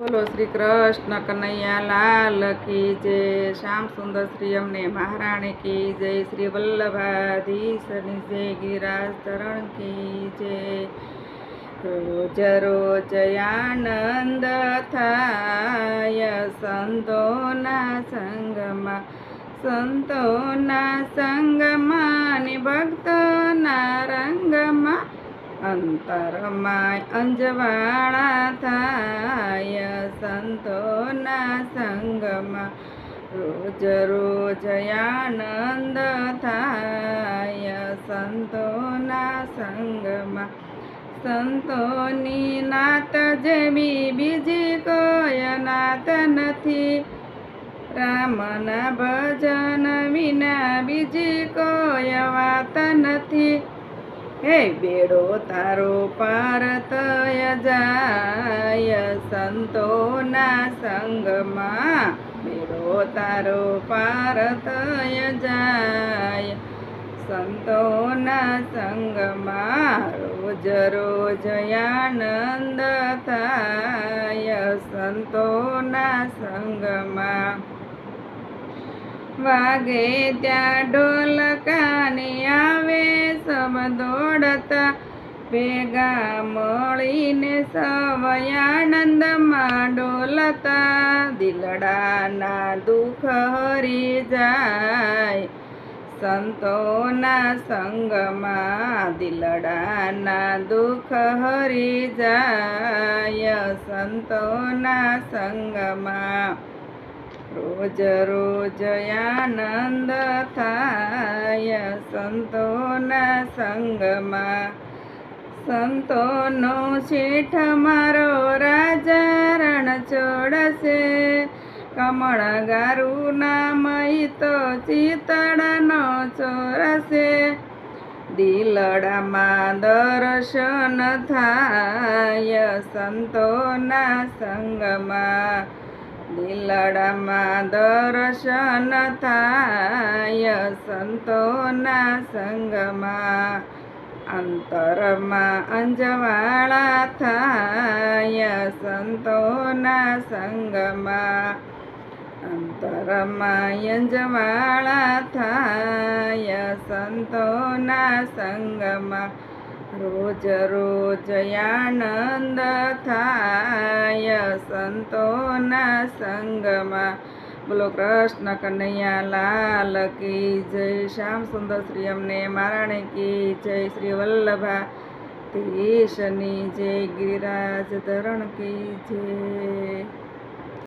બોલો શ્રી કૃષ્ણ કનૈયા લાલ કી જય. શ્યામ સુંદર શ્રી અમને મહારાણી કી જય. શ્રી વલ્લભાધીશની જય. ગિરાજ તરણ કી જય. રોજ રોજ આનંદ થાય સંતોના સંગમાં સંતોના સંગમાં અંતરમાં અંજવાળા થાય, સંતોના સંગમાં રોજ રોજ આનંદ થાય, સંતોના સંગમાં સંતોની નાત જેવી બીજી કોઈ નાત નથી. રામના ભજન વિના બીજી કોઈ વાત નથી. હે બેડો તારો પાર તય જાય સંતોના સંગમાં. બેડો તારો પાર તય જાય સંતોના સંગમાં. રોજ રોજ આનંદ થાય સંતોના સંગમાં. વાગે ત્યાં ઢોલકાની આવે સબ દોડતા ભેગા મળીને સવયાનંદમાં ડોલતા. દિલડાના દુઃખ હરી જાય. સંતોના સંગમાં દિલડાના દુઃખ હરી જાય. સંતોના સંગમાં રોજ રોજ આનંદ થાય સંતોના સંગમાં. સંતોનો શેઠ મારો રાજા રણ છોડશે કમળ ગારું નામ તો ચિતડનો ચોરસે દિલડામાં દર્શન થાય સંતોના સંગમાં. દિલડામાં દર્શન થાય, સંતોના સંગમાં અંતરમાં અંજવાળા થાય, સંતોના સંગમાં અંતરમાં અંજવાળા થાય, સંતોના સંગમાં રોજ રોજ આનંદ થાય. સંતોના સંગમાં. બોલો કૃષ્ણ કનૈયા લાલ કી જય. શ્યામ સુંદર શ્રી અમને મારાણે કી જય. શ્રી વલ્લભા દેશની જય. ગિરિરાજ ધરણ કી જય.